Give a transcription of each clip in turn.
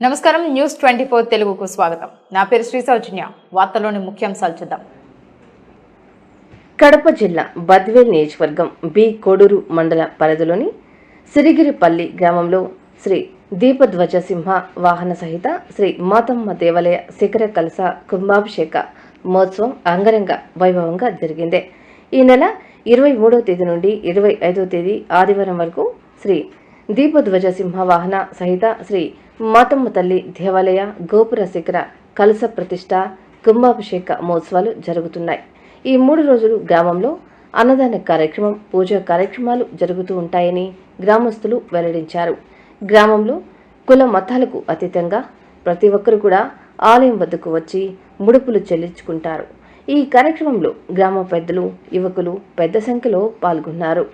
నమస్కారం news twenty four తెలుగుకు స్వాగతం. నా పేరు శ్రీ సౌజన్య. వార్తలోని ముఖ్యాంశాలు చూద్దాం. కడప జిల్లా బద్వేల్ నియోజకవర్గం బి కోడూరు మండల పరిధిలోని సిరిగిరిపల్లి గ్రామంలో శ్రీ దీపధ్వజ సింహ వాహన సహిత శ్రీ మాతమ్మ దేవాలయ శిఖర కలస కుంభాభిషేక మహోత్సవం అంగరంగ వైభవంగా జరిగింది. ఈ నెల ఇరవై మూడవ తేదీ నుండి ఇరవై ఐదవ తేదీ ఆదివారం వరకు శ్రీ దీపధ్వజ సింహవాహన సహిత శ్రీ మాతమ్మ తల్లి దేవాలయ గోపుర శిఖర కలస ప్రతిష్ట కుంభాభిషేక మహోత్సవాలు జరుగుతున్నాయి ఈ మూడు రోజులు గ్రామంలో అన్నదాన కార్యక్రమం పూజా కార్యక్రమాలు జరుగుతూ ఉంటాయని గ్రామస్తులు వెల్లడించారు. గ్రామంలో కుల మతాలకు అతీతంగా ప్రతి ఒక్కరు కూడా ఆలయం వద్దకు వచ్చి ముడుపులు చెల్లించుకుంటారు. ఈ కార్యక్రమంలో గ్రామ పెద్దలు యువకులు పెద్ద సంఖ్యలో పాల్గొన్నారు.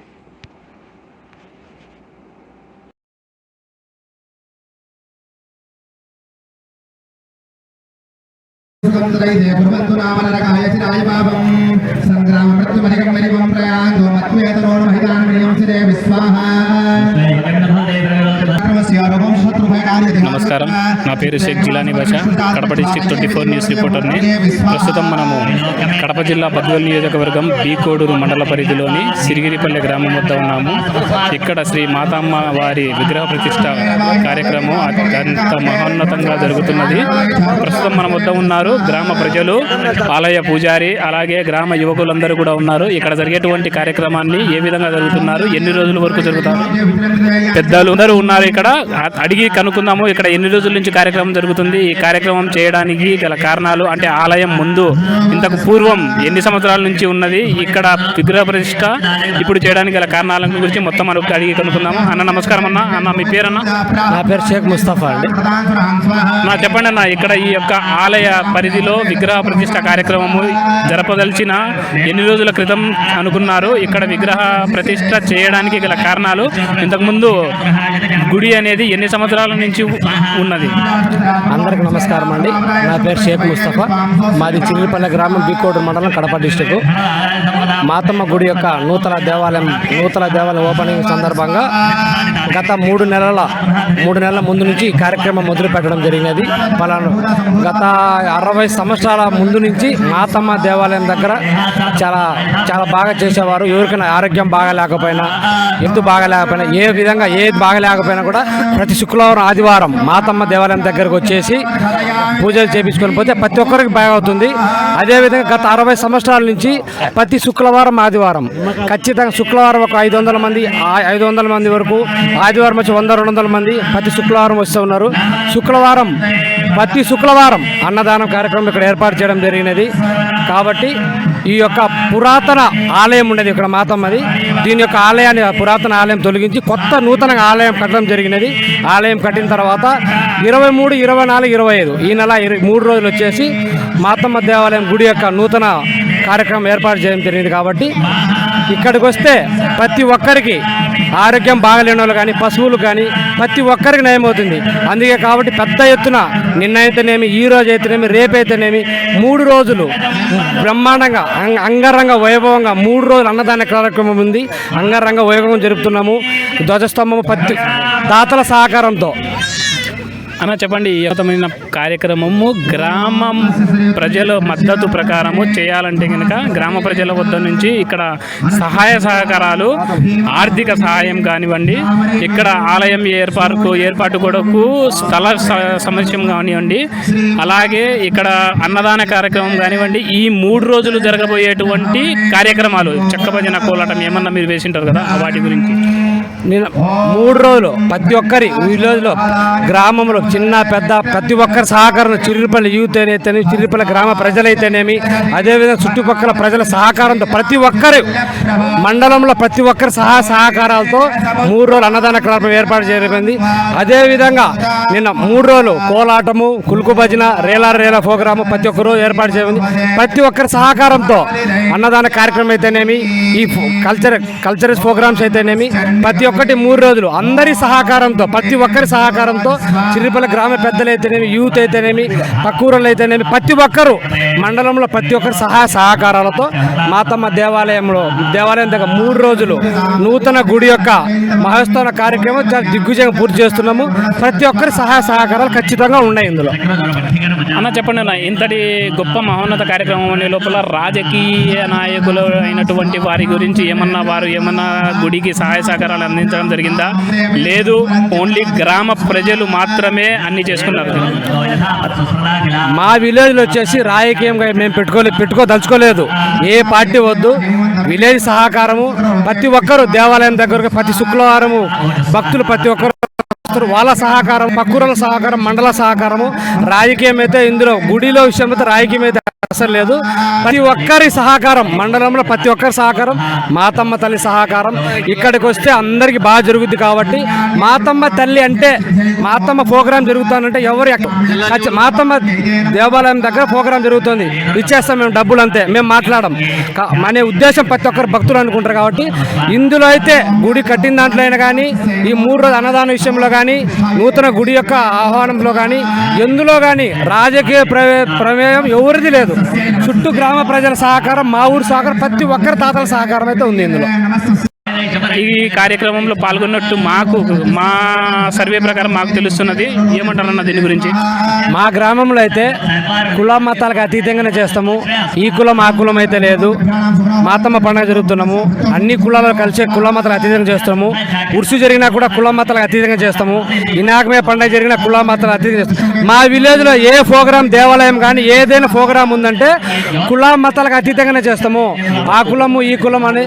సంగ్రామ మృత్యుమనికం మరివం ప్రయాంగో మత్వేతనోణ మహితాన్ విశ్వాహ నమస్కారం. నా పేరు Shaik Jilani Basha Kadapa district twenty four news రిపోర్టర్ని. ప్రస్తుతం మనము కడప జిల్లా బద్వేల్ నియోజకవర్గం బీ కోడూరు మండల పరిధిలోని సిరిగిరిపల్లె గ్రామం వద్ద ఉన్నాము. ఇక్కడ శ్రీ మాతమ్మ వారి విగ్రహ ప్రతిష్ట కార్యక్రమం అత్యంత మహోన్నతంగా జరుగుతున్నది. ప్రస్తుతం మన వద్ద ఉన్నారు గ్రామ ప్రజలు ఆలయ పూజారి అలాగే గ్రామ యువకులందరూ కూడా ఉన్నారు. ఇక్కడ జరిగేటువంటి కార్యక్రమాన్ని ఏ విధంగా జరుగుతున్నారు? ఎన్ని రోజుల వరకు జరుగుతారు? పెద్దలు అందరూ ఉన్నారు ఇక్కడ. అడిగి కనుక్కుందాము. ఇక్కడ ఎన్ని రోజుల నుంచి కార్యక్రమం జరుగుతుంది. ఈ కార్యక్రమం చేయడానికి గల కారణాలు అంటే ఆలయం ముందు ఇంతకు పూర్వం ఎన్ని సంవత్సరాల నుంచి ఉన్నది? ఇక్కడ విగ్రహ ప్రతిష్ట ఇప్పుడు చేయడానికి గల కారణాల గురించి మొత్తం మనకు అడిగి కనుక్కుందాము? అన్న నమస్కారం అన్న. అన్న మీ పేరన్న? నా పేరు షేక్ ముస్తఫా అండి. నా చెప్పండి అన్న ఇక్కడ ఈ యొక్క ఆలయ పరిధిలో విగ్రహ ప్రతిష్ట కార్యక్రమము జరపదలిచిన ఎన్ని రోజుల క్రితం అనుకున్నారు? ఇక్కడ విగ్రహ ప్రతిష్ట చేయడానికి గల కారణాలు? ఇంతకుముందు గుడి అనేది ఎన్ని సంవత్సరాల నుంచి ఉన్నది. అందరికి నమస్కారం అండి. నా పేరు షేక్ ముస్తఫా. మాది చిల్లిపల్లె గ్రామం బీకోటూరు మండలం కడప డిస్టిక్ మాతమ్మ గుడి యొక్క నూతన దేవాలయం నూతన దేవాలయం ఓపెనింగ్ సందర్భంగా గత మూడు నెలల మూడు నెలల ముందు నుంచి ఈ కార్యక్రమం మొదలు పెట్టడం జరిగినది. పలాను గత అరవై సంవత్సరాల ముందు నుంచి మాతమ్మ దేవాలయం దగ్గర చాలా చాలా బాగా చేసేవారు. ఎవరికైనా ఆరోగ్యం బాగా లేకపోయినా ఎత్తు బాగా లేకపోయినా ఏ విధంగా ఏది బాగా లేకపోయినా కూడా ప్రతి శుక్రవారం ఆదివారం మాతమ్మ దేవాలయం దగ్గరకు వచ్చేసి పూజలు చేపించుకొని పోతే ప్రతి ఒక్కరికి బాగా అవుతుంది. అదేవిధంగా గత అరవై సంవత్సరాల నుంచి ప్రతి శుక్రవారం ఆదివారం. ఖచ్చితంగా శుక్రవారం ఒక ఐదు వందల మంది ఆ- ఐదు వందల మంది వరకు ఆదివారం వచ్చి వంద రెండు వందల మంది ప్రతి శుక్రవారం వస్తూ ఉన్నారు. శుక్రవారం ప్రతి శుక్రవారం అన్నదానం కార్యక్రమం ఇక్కడ ఏర్పాటు చేయడం జరిగినది. కాబట్టి ఈ యొక్క పురాతన ఆలయం ఉండేది ఇక్కడ మాతమ్మది. దీని యొక్క ఆలయాన్ని పురాతన ఆలయం తొలగించి కొత్త నూతన ఆలయం కట్టడం జరిగినది. ఆలయం కట్టిన తర్వాత ఇరవై మూడు ఇరవై నాలుగు ఇరవై ఐదు ఈ నెల ఇరవై మూడు రోజులు వచ్చేసి మాతమ్మ దేవాలయం గుడి యొక్క నూతన కార్యక్రమం ఏర్పాటు చేయడం జరిగింది కాబట్టి ఇక్కడికి వస్తే ప్రతి ఒక్కరికి ఆరోగ్యం బాగలేని వాళ్ళు కానీ పశువులు కానీ ప్రతి ఒక్కరికి నయమవుతుంది అందుకే కాబట్టి పెద్ద ఎత్తున నిన్న అయితేనేమి ఈ రోజు అయితేనేమి రేపైతేనేమి మూడు రోజులు బ్రహ్మాండంగా అంగ- అంగరంగ వైభవంగా మూడు రోజులు అన్నదాన కార్యక్రమం ఉంది. అంగరంగ వైభవం జరుపుతున్నాము. ధ్వజస్తంభం పత్తి దాతల సహకారంతో. అన్న చెప్పండి ఈ కార్యక్రమము గ్రామం ప్రజల మద్దతు ప్రకారము చేయాలంటే కనుక గ్రామ ప్రజల వద్ద నుంచి ఇక్కడ సహాయ సహకారాలు ఆర్థిక సహాయం కానివ్వండి ఇక్కడ ఆలయం ఏర్పాటుకు ఏర్పాటు కొరకు స్థల స- సమస్యం కానివ్వండి అలాగే ఇక్కడ అన్నదాన కార్యక్రమం కానివ్వండి ఈ మూడు రోజులు జరగబోయేటువంటి కార్యక్రమాలు చెక్క భజన కోలాటం ఏమన్నా మీరు వేసింటారు కదా వాటి గురించి. నేను మూడు రోజులు ప్రతి ఒక్కరి విలేజ్లో గ్రామంలో చిన్న పెద్ద ప్రతి ఒక్కరి సహకారం చిరుపల్లి యూత్ అయితేనేమి చిరుపల్లి గ్రామ ప్రజలైతేనేమి అదేవిధంగా చుట్టుపక్కల ప్రజల సహకారంతో ప్రతి ఒక్కరు మండలంలో ప్రతి ఒక్కరి సహా సహకారాలతో మూడు రోజులు అన్నదాన కార్యక్రమం ఏర్పాటు చేయబడింది. అదేవిధంగా నిన్న మూడు రోజులు కోలాటము కులుకు భజన రేలార రేలా ప్రోగ్రాము ప్రతి ఒక్క రోజు ఏర్పాటు చేయబడింది. ప్రతి ఒక్కరి సహకారంతో అన్నదాన కార్యక్రమం అయితేనేమి ఈ కల్చర్ కల్చరల్ ప్రోగ్రామ్స్ అయితేనేమి ప్రతి ఒకటి మూడు రోజులు అందరి సహకారంతో ప్రతి ఒక్కరి సహకారంతో చిరుపల్లి గ్రామ పెద్దలైతేనేమి యూత్ అయితేనేమి పక్కూరలు అయితేనేమి ప్రతి ఒక్కరు మండలంలో ప్రతి ఒక్కరి సహాయ సహకారాలతో మాతమ్మ దేవాలయంలో దేవాలయం దగ్గర మూడు రోజులు నూతన గుడి యొక్క మహోత్సవ కార్యక్రమం చాలా పూర్తి చేస్తున్నాము. ప్రతి ఒక్కరి సహాయ సహకారాలు ఖచ్చితంగా ఉన్నాయి ఇందులో. అన్న చెప్పండి అన్న ఇంతటి గొప్ప మహోన్నత కార్యక్రమం అనే లోపల రాజకీయ నాయకులు అయినటువంటి వారి గురించి ఏమన్నా వారు ఏమన్నా గుడికి సహాయ సహకారాలు అందించడం జరిగిందా? లేదు ఓన్లీ గ్రామ ప్రజలు మాత్రమే అన్ని చేసుకున్నారు. మా విలేజ్లో వచ్చేసి రాజకీయంగా మేము పెట్టుకోలే పెట్టుకోదలుచుకోలేదు. ఏ పార్టీ వద్దు. విలేజ్ సహకారము. ప్రతి ఒక్కరు దేవాలయం దగ్గరకు ప్రతి శుక్రవారము భక్తులు ప్రతి ఒక్కరు వస్తారు. వాళ్ళ సహకారం పక్కూరల సహకారం మండల సహకారము. రాజకీయం అయితే ఇందులో గుడిలో విషయం అయితే రాజకీయం అయితే అసలు లేదు. ప్రతి ఒక్కరి సహకారం మండలంలో ప్రతి ఒక్కరి సహకారం మాతమ్మ తల్లి సహకారం ఇక్కడికి వస్తే అందరికి బాగా జరుగుద్ది కాబట్టి మాతమ్మ తల్లి అంటే మాతమ్మ ప్రోగ్రాం జరుగుతానంటే ఎవరు మాతమ్మ దేవాలయం దగ్గర ప్రోగ్రాం జరుగుతుంది. ఇచ్చేస్తాం మేము డబ్బులు అంతే మేము మాట్లాడడం. అనే ఉద్దేశం ప్రతి ఒక్కరు భక్తులు అనుకుంటారు కాబట్టి ఇందులో అయితే గుడి కట్టిన దాంట్లో అయినా కానీ ఈ మూడు రోజుల అన్నదాన విషయంలో కానీ నూతన గుడి యొక్క ఆహ్వానంలో కానీ ఎందులో కానీ రాజకీయ ప్రవే- ప్రమేయం ఎవరిది లేదు. చుట్టూ గ్రామ ప్రజల సహకారం మా ఊరు సహకారం ప్రతి ఒక్కరి తాతల సహకారం అయితే ఉంది ఇందులో. ఈ కార్యక్రమంలో పాల్గొన్నట్టు మాకు మా సర్వే ప్రకారం మాకు తెలుస్తున్నది. ఏమంటారన్న దీని గురించి? మా గ్రామంలో అయితే కుల మతాలకు అతీతంగానే చేస్తాము. ఈ కులం ఆ కులం అయితే లేదు. మాతమ్మ పండుగ జరుగుతున్నాము. అన్ని కులాలు కలిసే కుల మతాలకు అతీతంగా చేస్తాము. ఉరుసు జరిగినా కూడా కుల మతాలకు అతీతంగా చేస్తాము. వినాయకమే పండుగ జరిగినా కుల మతాలకు అతీతంగా చేస్తాము. మా విలేజ్లో ఏ ప్రోగ్రాం దేవాలయం కానీ ఏదైనా ప్రోగ్రాం ఉందంటే కుల మతాలకు అతీతంగానే చేస్తాము. ఆ కులము ఈ కులం అనే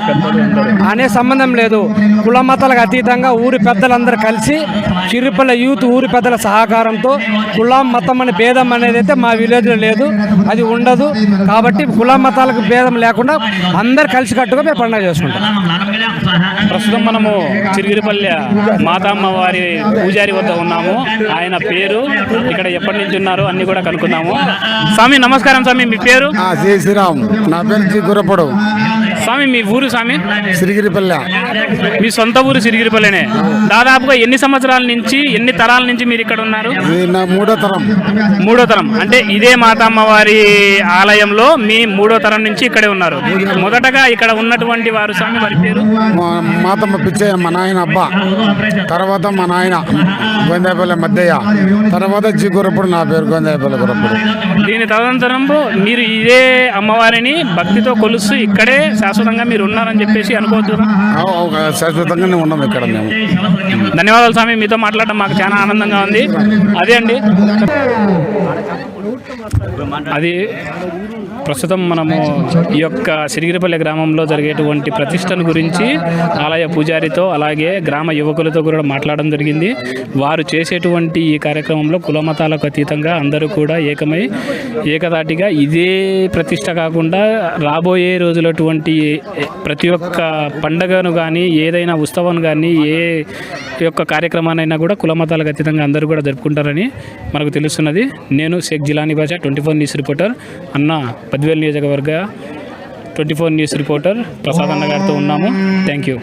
అనే సంబంధం లేదు. కుల మతాలకు అతీతంగా ఊరి పెద్దలందరూ కలిసి చిరుపల్ల యూత్ ఊరి పెద్దల సహకారంతో కులం మతం అనే భేదం అనేది అయితే మా విలేజ్లో లేదు. అది ఉండదు. కాబట్టి కుల మతాలకు భేదం లేకుండా అందరు కలిసికట్టుగా మేము పండుగ చేసుకుంటాం. ప్రస్తుతం మనము చిరిగిరిపల్లె మాతమ్మ వారి పూజారి వద్ద ఉన్నాము. ఆయన పేరు ఇక్కడ ఎప్పటి నుంచి ఉన్నారు అన్ని కూడా కనుక్కుందాము. స్వామి నమస్కారం స్వామి. మీ పేరు? శ్రీరామ్. నా పేరు గురపడు. స్వామి మీ ఊరు స్వామి? సిరిగిరిపల్లె. మీ సొంత ఊరు సిరిగిరిపల్లెనే. దాదాపుగా ఎన్ని సంవత్సరాల నుంచి ఎన్ని తరాల నుంచి మీరు ఇక్కడ ఉన్నారు? మూడో తరం. మూడో తరం. అంటే ఇదే మాతమ్మ వారి ఆలయంలో మీ మూడో తరం నుంచి ఇక్కడే ఉన్నారు. మొదటగా ఇక్కడ ఉన్నటువంటి వారు స్వామి వారి పేరు? మాతమ్మ పిచ్చయ్య మా నాయన అబ్బా. తర్వాత మా నాయన గొందేపల్లె మద్దయ్య. తర్వాత జి గురప్పుడు నా పేరు గొందేపల్లె గురప్పుడు. దీని తదనంతరం మీరు ఇదే అమ్మవారిని భక్తితో కొలుస్తూ ఇక్కడే శాశ్వతంగా మీరు ఉన్నారని చెప్పేసి ఒక శాశ్వతంగానే ఉన్నాం ఇక్కడ మేము. ధన్యవాదాలు స్వామి మీతో మాట్లాడడం మాకు చాలా ఆనందంగా ఉంది. అదే అండి. అది ప్రస్తుతం మనము ఈ యొక్క సిరిగిరిపల్లి గ్రామంలో జరిగేటువంటి ప్రతిష్టను గురించి ఆలయ పూజారితో అలాగే గ్రామ యువకులతో కూడా మాట్లాడడం జరిగింది. వారు చేసేటువంటి ఈ కార్యక్రమంలో కులమతాలకు అతీతంగా అందరూ కూడా ఏకమై ఏకదాటిగా ఇదే ప్రతిష్ట కాకుండా రాబోయే రోజులటువంటి ప్రతి ఒక్క పండగను కానీ ఏదైనా ఉత్సవం కానీ ఏ యొక్క కార్యక్రమానైనా కూడా కులమతాలకు అతీతంగా అందరూ కూడా జరుపుకుంటారని మనకు తెలుస్తున్నది. నేను షేక్ జిలానీ బాజా ట్వంటీ ఫోర్ న్యూస్ రిపోర్టర్. అన్న పద్వేల్ నియోజకవర్గ twenty four news reporter Prasad అన్న గారితో ఉన్నాము. Thank you